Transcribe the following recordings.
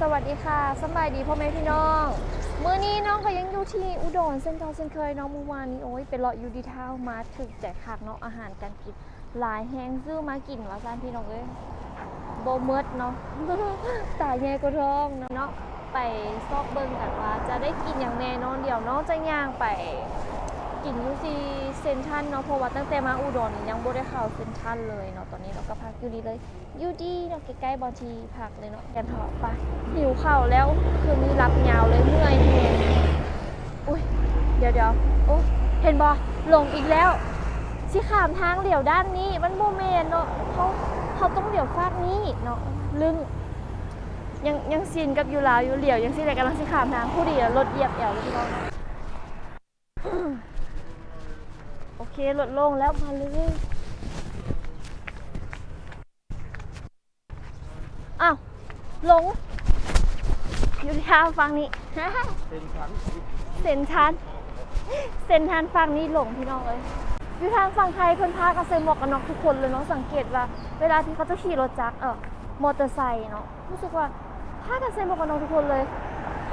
สวัสดีค่ะสบายดีพ่อแม่พี่น้อง มื้อนี้น้องก็ยังอยู่ที่อุดรเส้นเก่าเส้นเคยน้องเมื่อวานนี้โอ้ยเป็นเลาะอยู่ดีเท้ามาถึกแต่คักเนาะอาหารการกินหลายแห้งซื้อมากินว่าซานพี่น้องเอ้ยโบเมิดเนาะตายแย่ก็ท้องเนาะไปซอกเบิ่งกันว่าจะได้กินอย่างแน่นอนเดี๋ยวน้องจะย่างไป กินอยูซีเซนทันเนาะเพราะว่าตั้งแต่มาอุดรยังบ่ได้เข้าเซนทันเลยเนาะตอนนี้เราก็พักอยู่นี่เลยอยู่ดีเนาะใกล้ๆบอทีพักเลยเนาะกันเถอะไปหิวข้าวแล้วคืนนี้รับยาวเลยเมื่อยแฮงอุ้ยเดี๋ยวเดี๋ยวโอ้เห็นบ่หลงอีกแล้วสิขามทางเหลียวด้านนี้มันโมเมนเนาะเขาเขาต้องเหลียวฟากนี้เนาะลึงยังยังซินกับยูลาวอยู่เหลียวยังสิได้กำลังสิขามทางผู้ดีรถเหยียบแอวเลยพี่น้อง เคลดลงแล้วมาเลยอ้าวหลง อยู่ที่ทางฟังนี้เป็นชั้นเซนชันเซนชันฟังนี้หลงพี่น้องเลยอยู่ทางฝั่งไทยเพิ่นพากันใส่หมวกกันน็อกทุกคนเลยเนาะสังเกตว่า เวลาที่เขาจะขี่รถจักรเออมอเตอร์ไซค์เนาะรู้สึกว่าพากันใส่หมวกกันน็อกทุกคนเลย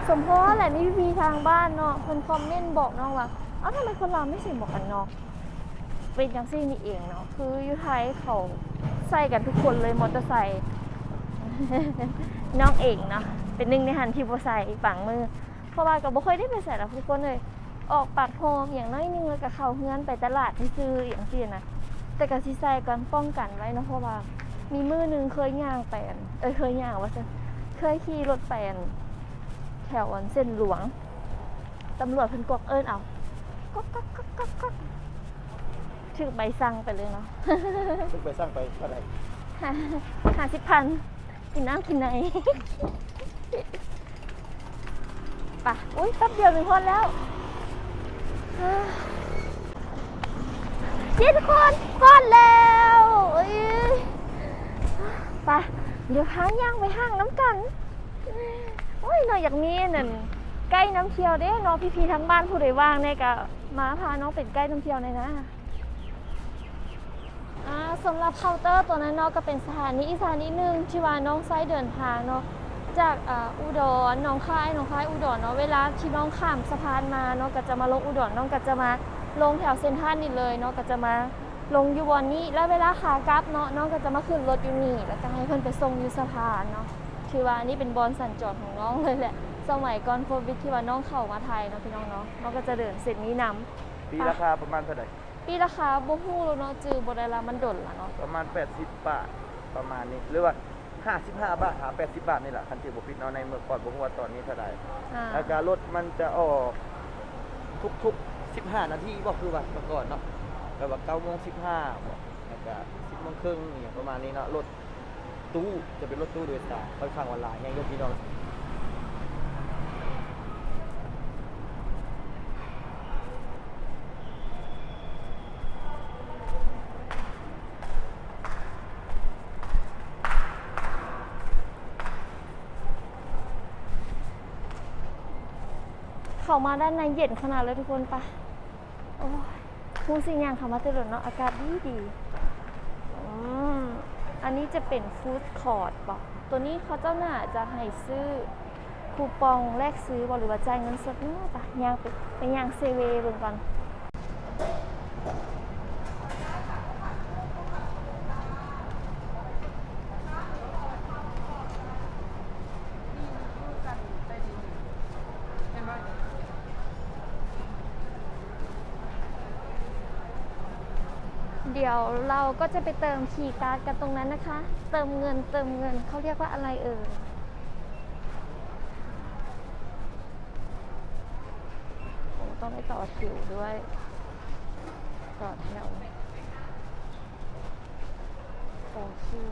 สมเพราะแหละมีพี่ทางบ้านเนาะคนคอมเมนต์บอกน้องว่าเอ้าทำไมคนเราไม่ใส่หมวกกันน็อก เป็นจังซี่นี่เองเนาะคือยูไทยเขาใส่กันทุกคนเลยมอเตอร์ไซค์น้องเองเนาะเป็นหนึ่งในหันที่บ่ใส่ฝังมือ เพราะว่าก็บ่ค่อยได้ไปใส่ล้วทุกคนเลย ออกปากโฮมอย่างน้อยหนึงแล้วก็เข้าเฮือนไปตลาดที่ซื้ออย่างซี่นะแต่ก็สิใส่ก่อนป้องกันไว้นะเพราะว่ามีมือหนึงเคยย่างไปอันเอ้ยเคยย่างว่าซั่นเคยขี่รถไปอันแถวอันเส้นหลวงตำรวจเพิ่นกวกเอิ้นเอาก๊อกก๊อกก๊อกก๊อก ก๊อกถึกใบสั่งไปเลยเนาะซึ่งไปสร้างไปเท่าไหร่ห้าห้าสิบพันกินน้ำกินไหนปะอุ้ยแป๊บเดียวหนึ่งคนแล้วอ่าเจ็ดคนพอดแล้วเอ้ยไปะเดี๋ยวพาย่างไปห้างน้ำกันโอ้ยหน่อยอยากมีนั่นใกล้น้ำเที่ยวเด้เน้องพี่ๆทั้งบ้านผู้ใดว่างเนี่ยก็มาพาน้องเป็นใกล้น้ำเที่ยวเลยนะอ่า สำหรับเคาน์เตอร์ตัวนั้นเนาะก็เป็นสถานีอีสถานีหนึ่งที่ว่าน้องไซเดินทางเนาะจากอุดรหนองคายหนองคายอุดรเนาะเวลาที่น้องข้ามสะพานมาเนาะก็จะมาลงอุดรน้องก็จะมาลงแถวเซ็นทรัลนี่เลยเนาะก็จะมาลงอยู่วันนี้แล้วเวลาขากลับเนาะน้องก็จะมาขึ้นรถอยู่นี่แล้วก็ให้เพิ่นไปส่งอยู่สะพานเนาะถือว่านนี้เป็นบอลสัญจรของน้องเลยแหละสมัยก่อนโควิดที่ว่าน้องเข้ามาไทยเนาะพี่น้องเนาะน้องก็จะเดินเส้นนี้นำปีราคาประมาณเท่าไหร่ ปีราคาบ่ฮู้แล้วเนาะจือบ่ได้ละมันดนละเนาะประมาณ 80 บาทประมาณนี้หรือว่า 55 บาทหา80 บาทนี่แหละคันที่บ่ผิดเนาะในเมื่อก่อนบ่ฮู้ว่าตอนนี้เท่าไหร่อ่าแล้วก็รถมันจะออกทุกๆ 15 นาทีบ่คือว่าเมื่อก่อนเนาะแบบว่า9โมง15บ่แล้วก็10โมงครึ่งอหย่างประมาณนี้เนาะรถตู้จะเป็นรถตู้โดยสารค่อนข้างว่าหลายแฮงเด้อพี่น้อง เขามาด้านในเย็นขนาดเลยทุกคนปะโอ้ยมูสิงยางเขามาเจริญเนาะอากาศดีดีอืมอันนี้จะเป็นฟู้ดคอร์ดบอกตัวนี้เขาเจ้าหน้าจะให้ซื้อคูปองแลกซื้อบอกหรือว่าจ่ายเงินสดเนาะปะยางไปไปยางเซเวเบิ่งก่อนเดี๋ยวเรา ก็จะไปเติมคีย์การ์ดกันตรงนั้นนะคะ เติมเงินเติมเงินเขาเรียกว่าอะไรเอ่ยต้องไปต่อคิวด้วยต่อแถวต่อคิว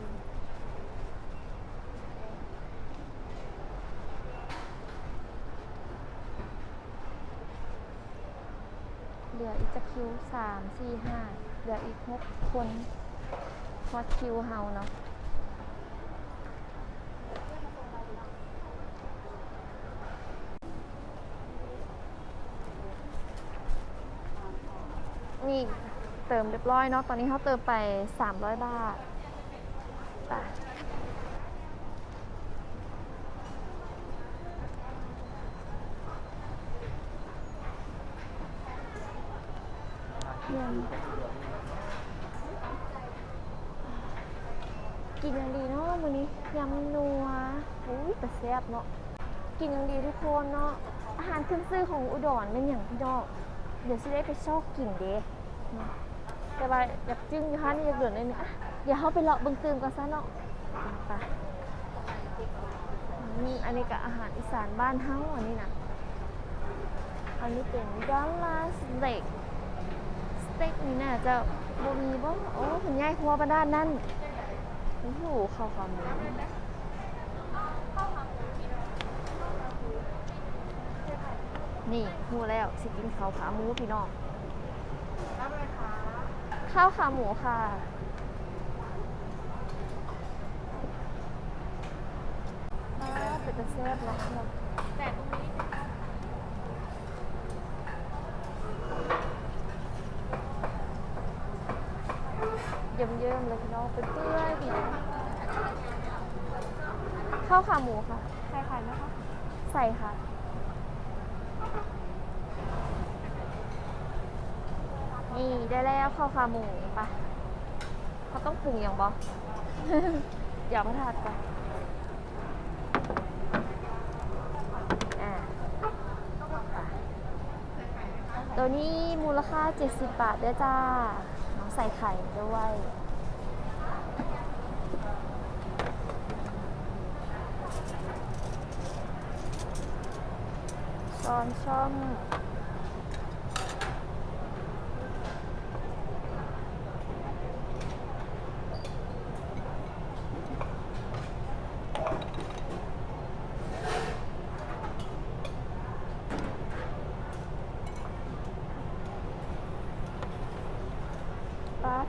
เห ลืออีกจะคิวสามสี่ห้าเหลืออีกหกคนพอคิวเฮาเนาะนี่เติมเรียบร้อยเนาะ ตอนนี้เขาเติมไป 300 บาทไป ยำกินอย่างดีเนาะวันนี้ยำนัวอุ้ย แซ่บเนาะกินย่างดีทุกคนเนาะอาหารขึ้นชื่อของอุดรเป็นอย่างพี่น้องเดี๋ยวสิได้ไปชอบกินเด้เนาะแต่ว่าอยากจึ้งอยู่ฮะนี่อยากเดินเลยนี่อะเดี๋ยวเขาไปเลาะเบิ่งตื่มกันซะเนาะไปอืมอันนี้ก็อาหารอีสานบ้านเฮาอันนี้นะอันนี้เป็นดอลลาสเต็กสเต็กนี่น่าจะบมีบ่โอ้คุณยายครัวประด้านนั่นโอ้โหข้าวขาหมู นี่หูแล้วสิกินข้าวขาหมูพี่น้องข้าวขาหมูค่ะอ้าวเป็นตะแซ่บเนาะแต่ตรงนี้เยิ้มๆเลยพี่น้องเป็นเปื่อยๆดีข้าวขาหมูค่ะ ใส่ไข่ไหมคะ ใส่ค่ะ นี่ได้แล้วข้าวขาหมูไปะเขาต้องปรุงอย่างบออย่ามาทาดก่อนอะไปตัวนี้มูลค่า 70 บาทเด้อจ้า น้องใส่ไข่ด้วยช้อนช่อม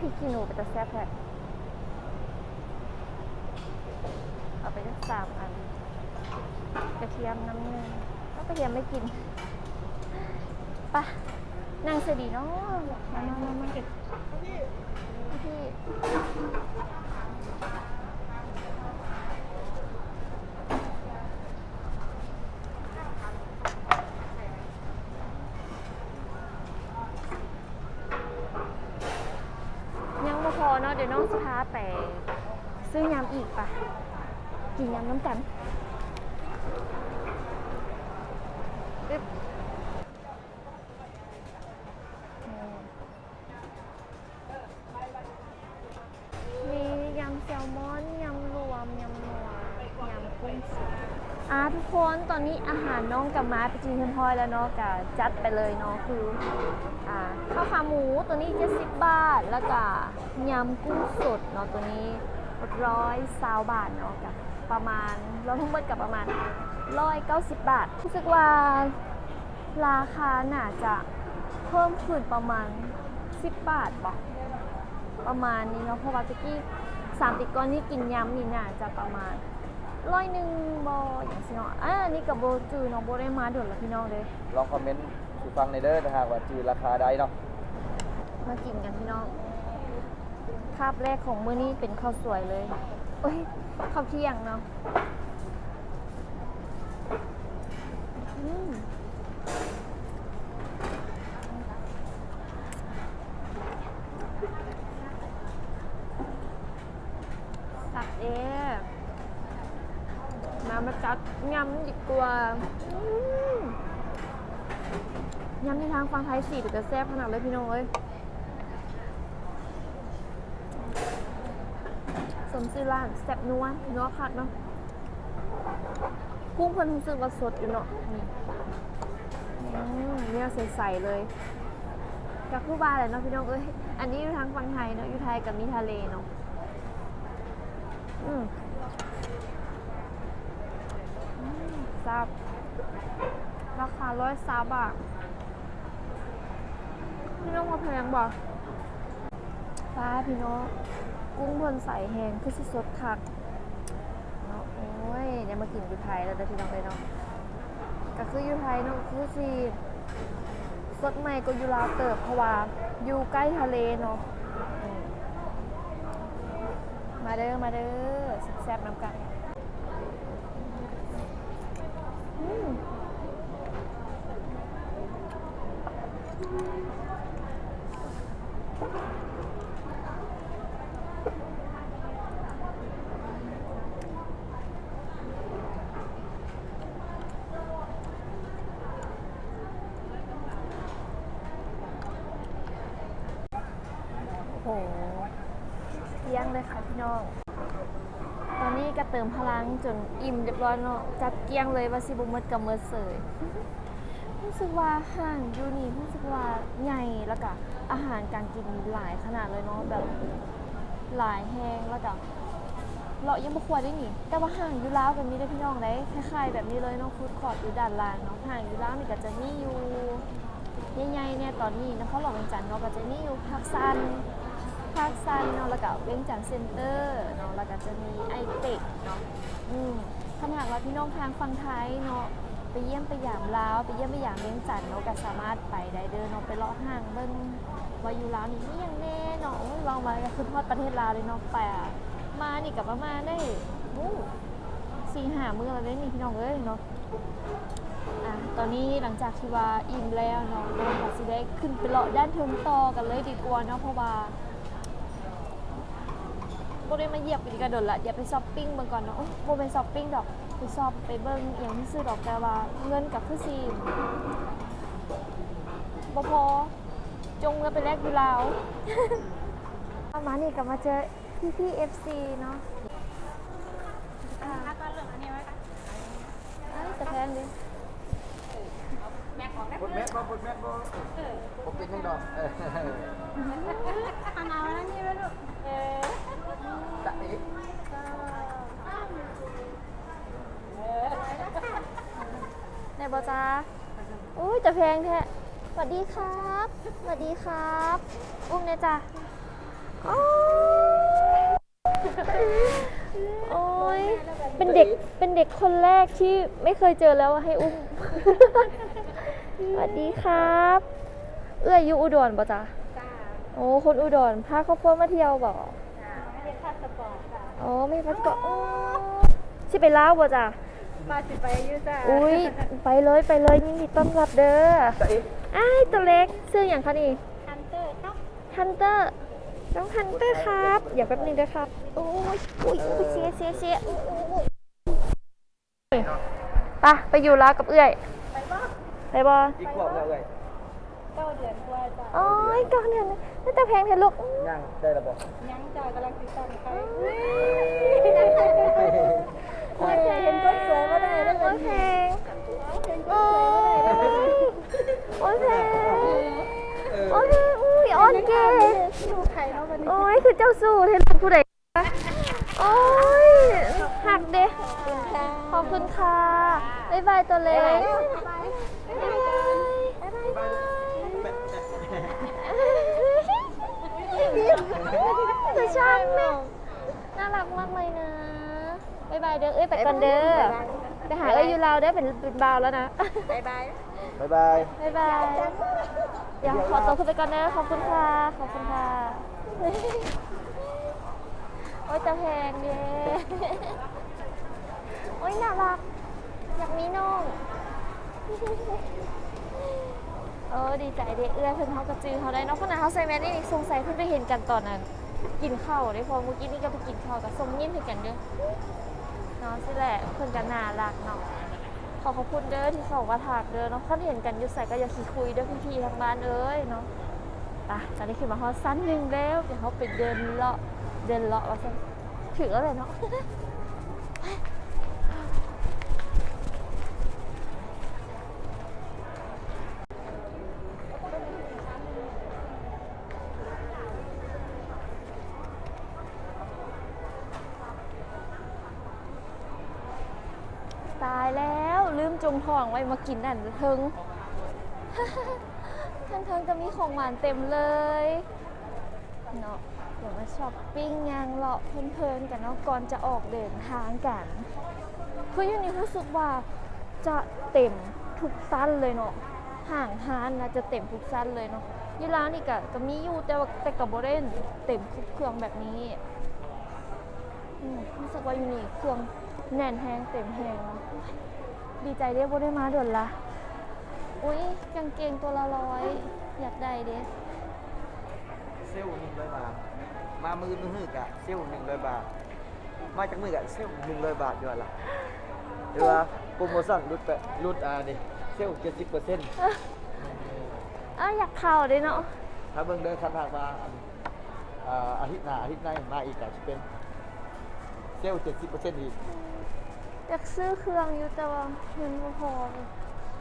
พริกขี้หนูเป็นตะแซ่บแท้เอาไปสักสามอัน กระเทียมน้ำเงินก็กระเทียมไม่กินไปะนั่งเสยดีเนาะมามามามาพี่ยังไม่พ อเนาะเดี๋ยวน้องสพาไปซื้อยำอีกปะกินยำน้ำกันปึ๊บมียำแซลมอนยำรวมยำนัวยำกุ้งสดอ่าทุกคนตอนนี้อาหารน้องกับมาไปจีนเรียบร้อยแล้วเนาะกับจัดไปเลยเนาะคืออ่าข้าวขาหมูตัวนี้70บาทแล้วก็ ยำกุ้งสดเนาะตัวนี้ร้อยซาวบาทเนาะกับประมาณเราทั้งหมดกับประมาณร้อยเก้าสิบบาทรู้สึกว่าราคาน่าจะเพิ่มขึ้นประมาณ10บาทบอกประมาณนี้เนาะเพราะว่าตะกี้สามติดก้อนที่กินยำนี่น่าจะประมาณร้อยหนึ่งบออย่างสิเนาะอ่านี่กับโบจือเนาะโบได้มาเดือนละพี่น้องเลยลองคอมเมนต์สู่ฟังในเด้อถ้าหากว่าจือราคาได้เนาะมากินกันพี่น้อง คาบแรกของมื้อนี้เป็นข้าวสวยเลยเอ้ยข้าวเที่ยงเนาะอืมสับเอมามาจัดยำดีกว่ายำในทางฟังไทยสี่เดี๋ยวจะแซ่บขนาดเลยพี่น้องเอ้ย มชื่อร้านแซ่บนัวเนาะคัดเนาะกุ้งเพิ่นรู้สึกว่าสดอยู่เนาะนี่เนี่ยใสๆเลยกับผู้บ้าเลยเนาะพี่น้องเอ้ยอันนี้อยู่ทางฝั่งไทยเนาะอยู่ไทยกับมีทะเลเนาะอืมอืมซับราคาร้อยซาบาทพี่น้องมาแพงบ่ฟ้าพี่น้อง กุ้งเพิ่นใส่แหงคือสิสดคักเนาะโอ้ยเนี่ยมากินอยู่ไทยแล้วเด้อพี่น้องเลยเนาะก็คืออยู่ไทยเนาะคือสิสดใหม่ก็อยู่ลาวเติบเพราะว่าอยู่ใกล้ทะเลเนาะมมาเด้อมาเด้อแซ่บๆน้ำกันอืม ที่ยงเลยค่ะพี่น้อง ตอนนี้ก็เติ มพลังจนอิ่มเรียบร้อยเนาะจัดเกี้ยงเลยว่าสิบุมดกับเมิดเสยรู้สึกว่าห้างยูนี่รู้สึกว่าใหญ่แล้วก็อาหารการกินหลายขนาดเลยเนาะแบบหลายแห้งแล้วก็เรายังบ่ควรได้หนิแต่ว่าห้างยูแล้วกันมีได้พี่น้องได้คล้ายๆแบบนี้เลยเนาะฟู้ดคอร์ทอยู่ด้านล่างเนาะห้างยูแล้วนี่ก็จะมีอยู่ใหญ่ๆเนี่ยตอนนี้นครหลวงเวียงจันทน์เนาะก็จะมีอยู่ภาคซัน ภาคซันเนาะแล้วก็เวียงจันเซ็นเตอร์เนาะแล้วก็จะมีไอเทคเนาะอืมถ้าหากว่าพี่น้องทางฝั่งไทยเนาะไปเยี่ยมไปยามลาวไปเยี่ยมไปยามเลี้ยงจันทน์เนาะก็สามารถไปได้เดินเนาะไปเลาะห้างเบิ่งว่าอยู่ลาวนี่มีอย่างแน่เนาะลองมาคือทอดประเทศลาวเลยเนาะไปอะมานี่กับประมาณได้โอ้สี่หามือแล้วได้นี่พี่น้องเอ้ยเนาะอะตอนนี้หลังจากที่ว่าอิ่มแล้วเนาะเราก็สิได้ขึ้นไปเลาะด้านเทิงต่อกันเลยดีกว่าเนาะเพราะว่า บ่ได้มาเหยียบกันดีกระโดดละอย่าไปช้อปปิ้งเบิ่งก่อนเนาะโอ้บ่เป็นช้อปปิ้งดอกไปชอบไปเบิ่งอหย่างที่ซื้อดอกแต่ว่าเงินกับคือซีบ่พอจงเงินไปแลกอยู่ลาวเอามานี่กลับมาเจอพี่พี่เอฟซีเนาะค่ะก็เรื่องอันนี้ไว้ค่ะอ้าวจะแพงดิแม่ของแม่บดแม็กบ่บดแม็กบ่ผมเป็นยังดอกเอออันเอาแล้วนี่ไว้ลูกเออ ตะอีก ไหน บอจ้าอุ้ยจะแพงแท้สวัสดีครับสวัสดีครับ อุ้มเนี่ยจ้ะโอ้ยโอ้ยเป็นเด็ก เป็นเด็กคนแรกที่ไม่เคยเจอแล้วให้อุ้ม สวัสดีครับ เอื้ออยู่อุดรบ่จ้ะจ้าโอ้คนอุดรพาครอบครัวมาเที่ยวบ่จ้าเรียกค่าสปอร์ตจ้าอ๋อไม่พัสก็อ๋อสิไปลาวบ่จ้ะ มาสิไปอยู่จ้าอุ้ยไปเลยไปเลยยินดีต้อนรับเด้อตะอีกอ้ายตัวเล็กชื่ออย่างคะนี่ฮันเตอร์ครับฮันเตอร์น้องฮันเตอร์ครับ อย่าแป๊บนึงนะครับโอ้ยอุ้ยอุ้ยเสียเสียเสียอุ้ยอุ้ยอุ้ยไปไปอยู่ลาวกับเอื้อยไปบ้างไปบ่อีกขวบแล้วเอ้ยเก้าเดือนกว่าจ้าโอ้ยก่อนเนี่ยน่าจะแพงเถอะลูกยังได้แล้วบ่ยังจ้ากำลังติดตามไปโอเคเป็นคนสวยมาได้แล้วโอเคโอ้ยโอเคโอเคอุ้ยออนเก ดูไข่เนาะวันนี้ โอ้ยคือเจ้าสู้เทลูกผู้ใดคะโอ้ยหักเด้ขอบคุณค่ะ บ๊ายบายตัวเล็กบ๊ายบายแต่ช่างแม่น่ารักมากเลยนะ บ๊ายบายเด้อ เอ้ยไปก่อนเด้อ ไปหาเอ้ยอยู่ลาวได้อเป็นเป็นบาวแล้วนะบายบายบ๊ายบายบ๊ายบายเดี๋ยวขอตัวขึ้นไปก่อนนะ ขอบคุณค่ะ ขอบคุณค่ะ อ้ยจะแพงเด้โอ้ยน่ารัก อยากมีน้อง เออดีใจเด้เอื้อเพิ่นเขากระจือเขาได้เนาะขนาดเขาใส่แมสนี่สงสัยเพิ่นไปเห็นกันตอนนั้น กินข้าวได้พอเมื่อกี้นี่ก็ไปกินข้าวกับส้มยิ้มให้กันเด้อเนาะสิแหละเพิ่นกันน่ารักเนาะขอขอบคุณเด้อที่เขามาถากเด้อเนาะคันเห็นกันอยู่ใส่ก็อย่าขี้คุยเด้อพี่ๆทางบ้านเอ้ยเนาะไปตอนนี้ขึ้นมาฮอดสั้นหนึ่งแล้วเดี๋ยวเขาไปเดินเลาะ เดินเลาะว่าซะถืออะไรเนาะตายแล้วลืมจงทองไว้มากินอันเทิงทั้งเทิงก็มีของหวานเต็มเลยเนาะ เดี๋ยวมาช้อปปิ้งยางเลาะเพลินๆกันเนาะก่อนจะออกเดินทางกันคืออยู่นี่รู้สึกว่าจะเต็มทุกสั้นเลยเนาะห่างฮานนะจะเต็มทุกสั้นเลยเนาะยี่ร้านนี่ก็ก็มีอยู่แต่ว่าแต่กับโบเรนเต็มทุกเครื่องแบบนี้อืมรู้สึกว่าอยู่นี่เครื่องแน่นแห้งเต็มแห้งเนาะดีใจเด้บ่ได้มาเดือนละอุ้ยกางเกงตัวละร้อยอยากได้เด้เซลล์หนึ่งร้อยบาท มามือมือกะเซลล์หนึ่งร้อยบาท มาจากมือกะเซลล์หนึ่งร้อยบาทดีกว่าล่ะหรือว่าโปรโมชั่นลดไปลดอ่านี่เซลล์เจ็ดสิบเปอร์เซ็นต์อ้าวอยากเข่าเด้เนาะถ้าเบิ่งเดินคันทางมาอันอ่าอาทิตย์หน้าอาทิตย์หน้ามาอีกก็จะเป็นเซลล์เจ็ดสิบเปอร์เซ็นต์อีกอยากซื้อเครื่องอยู่แต่ว่าเงินบ่พอ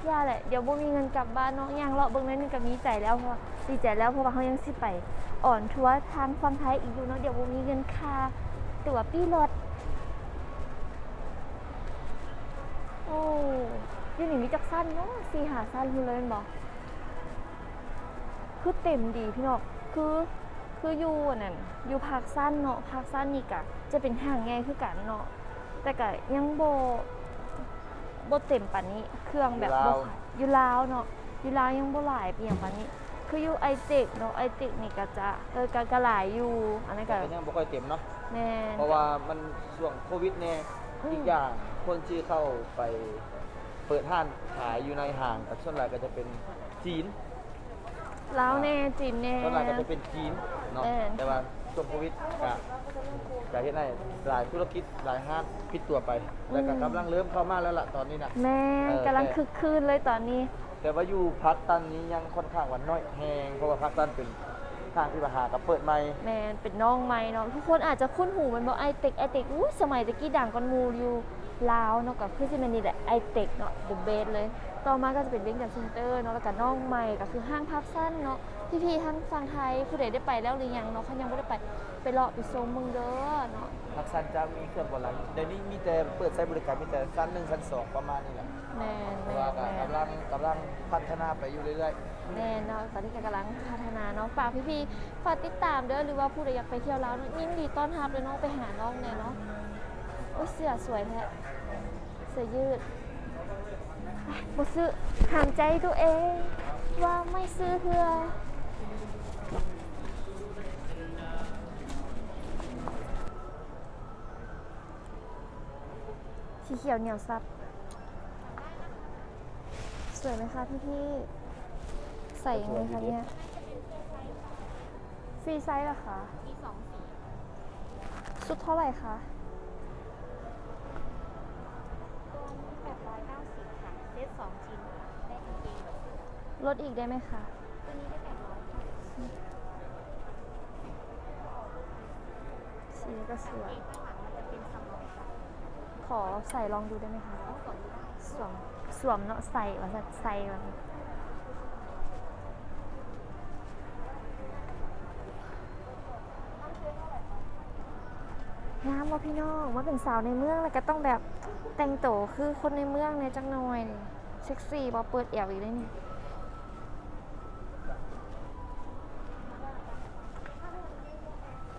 ย่าแหละเดี๋ยวบ่มีเงินกลับบ้านเนาะย่างเลาะเบิ่งนั้นนึงก็มีใจแล้วเพราะว่าดีใจแล้วเพราะว่าเขายังสิไป อ่อนทัวร์ทางฝั่งไทยอีกอยู่เนาะเดี๋ยวบ่มีเงินค่าตั๋วปี้รถโอ้ยนี่มีจักสั้นเนาะสี่หาสั้นอยู่เลยม่นบอกคือเต็มดีพี่น้องคือคืออยู่อันนั่นอยู่ภาคสั้นเนาะภาคสั้นนี่กะจะเป็นห่างไงคือกันเนาะแต่กะยังโบ บเต็มปานนี้เครื่องแบบบ่ขายอยู่ลาวเนาะอยู่ลาวยังโบหลายเปียงปานนี้ คืออยู่ไอเทคเนาะไอเทคนี่ก็จะเออกะกะหลายอยู่อันนั้นแต่ก็ก็ยังบ่ค่อยเต็มเนาะแน่น เพราะว่ามันช่วงโควิดเนี่ยอืม อีกอย่างคนที่เข้าไปเปิดห้านขายอยู่ในห้างกับส่วนใหญ่ก็จะเป็นจีน ลาวแน่จีนแน่ ส่วนใหญ่ก็จะเป็นจีนเนาะเออแต่ว่า ช่วงโควิดก็จะเห็นได้หลายธุรกิจหลายห้างปิดตัวไป แล้วก็กำลังเริ่มเข้ามาแล้วล่ะตอนนี้นะแม่เออกำลังแต่คึกคืนเลยตอนนี้ แต่ว่าอยู่พักตันนี้ยังค่อนข้างวันน้อยแหงเพราะว่าพักตันเป็นทางที่มาหากับเปิดใหม่แมนเป็นน้องใหม่เนาะทุกคนอาจจะคุ้นหูมันบอกไอเต็กไอเต็กอู้สมัยตะกี้ดังกอนหมูอยู่ ลาวเนาะกับคือสิแมนนี่แหละไอเต็กเนาะเดอะเบสเลย ต่อมาก็จะเป็นเบงกันเซ็นเตอร์เนาะแล้วก็น้องใหม่ก็คือห้างพักสั้นเนาะพี่ๆทั้งฝั่งไทยผู้ใดได้ไปแล้วหรือยังเนาะเขายังไม่ได้ไปไปเลาะไปชมเมืองเด้อเนาะพักสั้นจะมีเครื่องบนหลังเดี๋ยวนี้มีแต่เปิดใช้บริการมีแต่สั้นหนึ่งสั้นสองประมาณนี้แหละแมนเพแมราะว่านแมนกำลังกำลังพัฒนาไปอยู่เรื่อยแน่เนาะตอนนี้ก็กำลังพัฒนาเนาะฝากพี่ๆฝากติดตามเด้อหรือว่าผู้ใดอยากไปเที่ยวลาวเนาะยินดีต้อนรับเลยเนาะไปหาน้องเนี่ยเนาะโอ้ยเสื้อสวยแท้ เสื้อยืดอะบ่ซื้อห้ามใจตัวเอง ว่าไม่ซื้อเพื่อสีเขียวเหนียวซับ สวยไหมคะพี่พี่ๆใส่ยังไงคะเนี่ยฟรีไซส์เหรอคะมีสองสี ชุดเท่าไหร่คะ ตัวนี้แปดร้อยเก้าสิบค่ะ เซตสองชิ้นค่ะได้กางเกง ลดอีกได้ไหมคะตัวนี้ได้แปดร้อยค่ะสีนี้ก็สวย ข้างหลังมันจะเป็นสมองค่ะขอใส่ลองดูได้ไหมคะสวมได้สวม สวมเนาะใส่ว่าจะใส่ว่างามว่าพี่น้องว่าเป็นสาวในเมืองแล้วก็ต้องแบบแต่งโตวคือคนในเมืองเนี่ยจังหน่อยนี่เซ็กซี่บอเปิดแอวอีกเลยนี่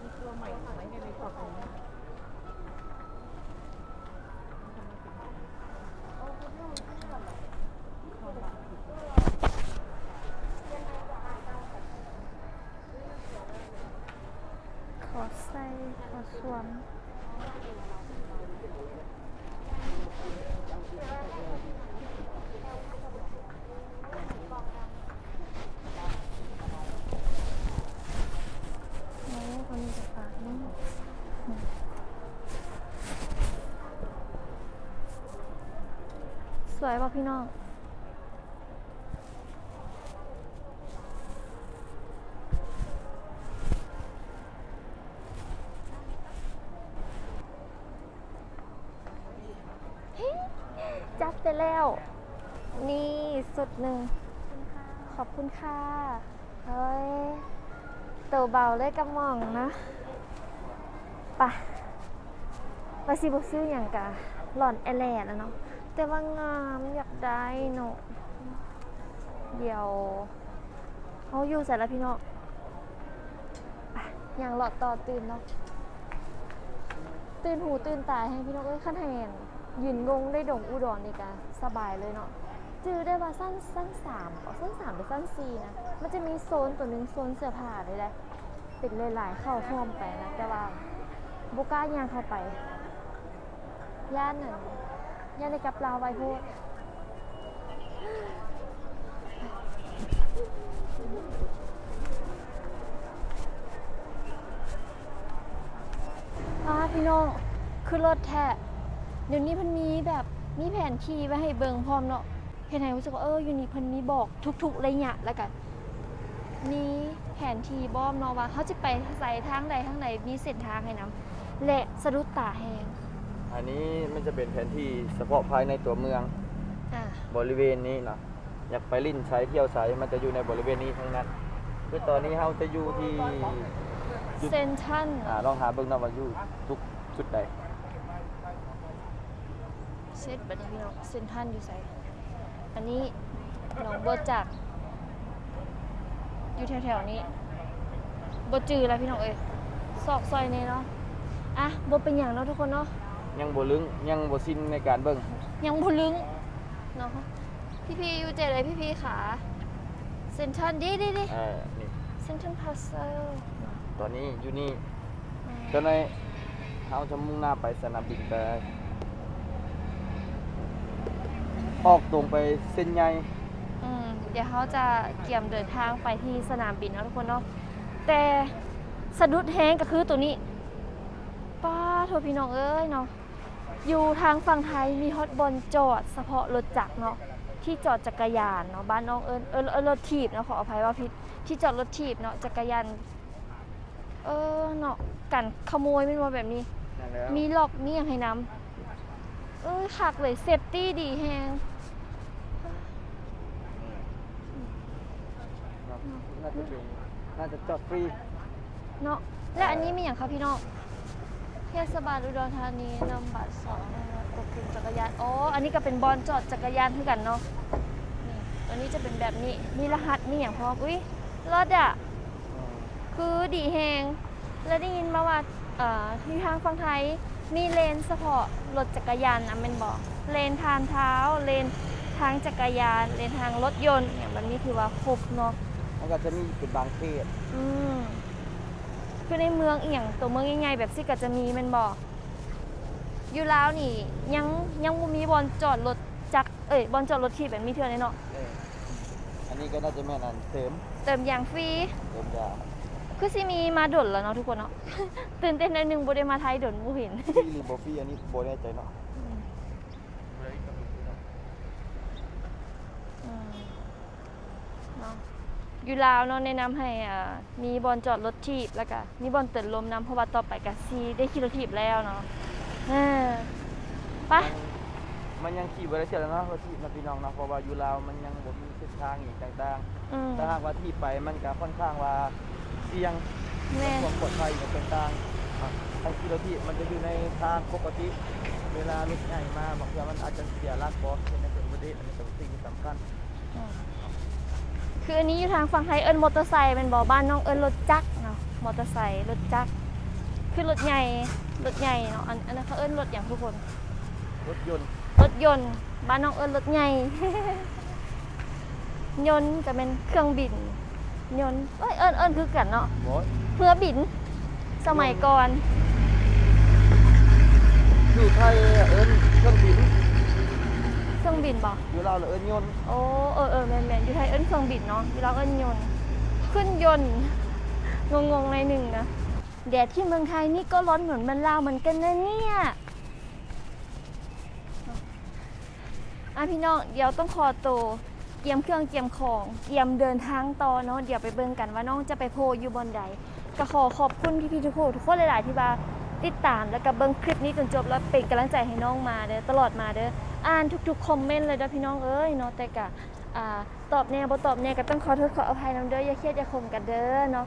มีตัวใหม่ไหมในในตัวของนี้ ขอใส่ขอสวม โอ้คนนี้จะฝากนี่สวย ป่ะพี่น้องจับไปแล้ว นี่สุดหนึ่ง ขอบคุณค่ะ เฮ้ยเตาเบาเลยกระหม่องนะปะไปสิบซื้ออย่างกะหล่อนแอแลดแล้วเนาะ แต่ว่างามอยากได้เนาะเดี๋ยวเขาอยู่ใส่แล้วพี่เนาะอย่างหลอดต่อตื่นเนาะตื่นหูตื่นตาให้พี่น้องเอ้ยขั้นแหนยืนงงได้ดงอุดรนี่กะสบายเลยเนาะจือได้ว่าสั้นสั้นสามสั้นสามหรือสั้นสี่นะมันจะมีโซนตัวหนึ่งโซนเสื้อผ้าเลยแหละเป็นหลายๆเข้าห้อมไปนะแต่ว่าบุก้าย่างเข้าไปย่านหนึ่ง ย่านในกับลาวไวโพดอาพี่น้องคือรถแท้เดี๋ยวนี้เพันมีแบบมีแผนที่ไว้ให้เบิงพร้อมเนาะเห็นไหนรู้สึกว่าเอออยู่นี่เพันมีบอกทุกๆระยะแล้วกันมีแผนที่บ้อมเนาะว่าเขาจะไปใส่ทางใดทางใดมีเส้นทางให้นํและสะดุดตาแหง อันนี้มันจะเป็นแผนที่เฉพาะภายในตัวเมืองอ่าบริเวณนี้เนาะอยากไปลิ้นใช้เที่ยวใช้มันจะอยู่ในบริเวณนี้ทั้งนั้น คือตอนนี้เราจะอยู่ที่เซนทรันอ่าลองหาเบิ่งเนาะว่าอยู่ทุกจุดใดเซตบัดนี้พี่น้องเซนทรันอยู่ไสอันนี้หนองบัวจักอยู่แถวๆนี้บ่จือแล้วพี่น้องเอ้ยซอกซอยนี่เนาะอะบ่เป็นหยังเนาะทุกคนเนาะ ยังบ่ลึงยังบ่สิ้นในการเบิ่งยังบ่ลึงเนาะพี่พีอยู่เจเลยพี่พีขาเซนทรันดีดีดีเออนี่เซนทรัลพาเซลตอนนี้อยู่นี่ตอนนี้เราจะมุ่งหน้าไปสนามบินแต่ออกตรงไปเส้นใหญ่อืมเดี๋ยวเขาจะเกี่ยมเดินทางไปที่สนามบินเนาะทุกคนเนาะแต่สะดุดแฮงก็คือตัวนี้ป้าโทษพี่น้องเอ้ยเนาะ อยู่ทางฝั่งไทยมีฮอตบอลจอดเฉพาะรถจักรเนาะที่จอดจักรยานเนาะบ้านน้องเอิญเออเออรถถีบเนาะขออภัยว่าผิดที่จอดรถถีบเนาะจักรยานเออเนาะกันขโมยไม่มาแบบนี้นั่นแล้วมีหลอกมีอย่างให้นำเอ้ยขักเลยเซฟตี้ดีแฮงน่าจะเป็นน่าจะจอดฟรีเนาะและอันนี้มีอย่างคะพี่น้อง เทศบาลอุดรธานีนำบัตรสองตกถึงจักรยานอ๋ออันนี้ก็เป็นบอลจอดจักรยานคือกันเนาะนี่ตัวนี้จะเป็นแบบนี้มีรหัสมีอย่างพร้อมอุ้ยรถอะคือดีแฮงและได้ยินมาว่าเอ่อที่ทางฝั่งไทยมีเลนเฉพาะรถจักรยานนะแมันบอกเลนทางเท้าเลนทางจักรยาน เลนทางรถยนต์อย่างแบบนี้ถือว่าครบเนาะมันก็จะมีเป็นบางเขตอืม คือในเมืองอีหยังตัวเมืองใหญ่ๆแบบซี่ก็จะมีแมันบอกอยู่แล้วนี่ยังยังบ่มีบอลจอดรถจักรเอ้ยบอลจอดรถที่แบบมีเท่านี้เนาะเอออันนี้ก็น่าจะแม่นอันเสริมเติมยางฟรีเสริมยาคือสิมีมาดนแล้วเนาะทุกคนเนาะ ตื่นเต้นหนอยหนึงบ่ได้มาไทยดนบ่เห็น ฟรีหรือบ่ฟรีอันนี้บ่แน่ใจเนาะ อืมเนาะ อยู่ลาวเนาะแนะนำให้อ่ามีบอลจอดรถทีบแล้วก็มีบอลเตือนลมนำเพราะว่าต่อไปก็ซีได้ขี่รถทีบแล้วเนาะเออไปะมันยังขี่บ่ได้เสียแล้วเนาะรถที่มันพี่น้องเนาะเพราะว่าอยู่ลาวมันยังบ่มีเส้นทางอีกต่างอืมๆถ้าหากว่าที่ไปมันก็ค่อนข้างว่าเสี่ยง แม่ความปลอดภัยในต่างๆอะทางขี่รถที่มันจะอยู่ในทางปกติ เวลารถใหญ่มาบางทีมันอาจจะเสียหลักบ่เห็นในเป็นอุบัติเหตุอันนี้เป็นสิ่งที่สำคัญอืม คืออันนี้อยู่ทางฝั่งไทยเอิ้นมอเตอร์ไซค์เป็นบ่บ้านน้องเอิ้นรถจักรเนาะมอเตอร์ไซค์รถจักรคือรถใหญ่รถใหญ่เนาะอันอันนั้นเขาเอิ้นรถอย่างทุกคน รถยนต์รถยนต์บ้านน้องเอิญรถใหญ่ ยนต์จะเป็นเครื่องบิน ยนต์เอ้ยเอิญเอิญคือกันเนาะบ่เพื่อบินสมัยก่อน อยู่ไทยเอิ้นเครื่องบิน เครื่องบินบอกอยู่ลาวแล้วเอิ้นยนต์โอ้เออเออแมนแมนอยู่ไทยเอิญเครื่องบินเนาะอยู่เราวเอิญยนต์ขึ้นยนต์งงงๆในอยหนึ่งนะแดดที่เมืองไทยนี่ก็ร้อนเหมือนมันลาวเหมือนกันนะเนี่ยอะพี่น้องเดี๋ยวต้องขอตัวเตรียมเครื่องเตรียมของเตรียมเดินทางต่อเนาะเดี๋ยวไปเบิ่งกันว่าน้องจะไปโพลอยู่บนใดก็ขอขอบคุณพี่ๆทุกคนทุกคนหลายๆที่มา ติดตามแล้วก็เบิ้งคลิปนี้จนจบแล้วเป็นกำลังใจให้น้องมาเด้อตลอดมาเด้ออ่านทุกๆคอมเมนต์เลยเด้อพี่น้องเอ้ยเนาะแต่กะตอบแนวบ่ตอบแนวก็ต้องขอโทษขออภัยน้องเด้ออย่าเครียดอย่าข่มกันเด้อเนาะ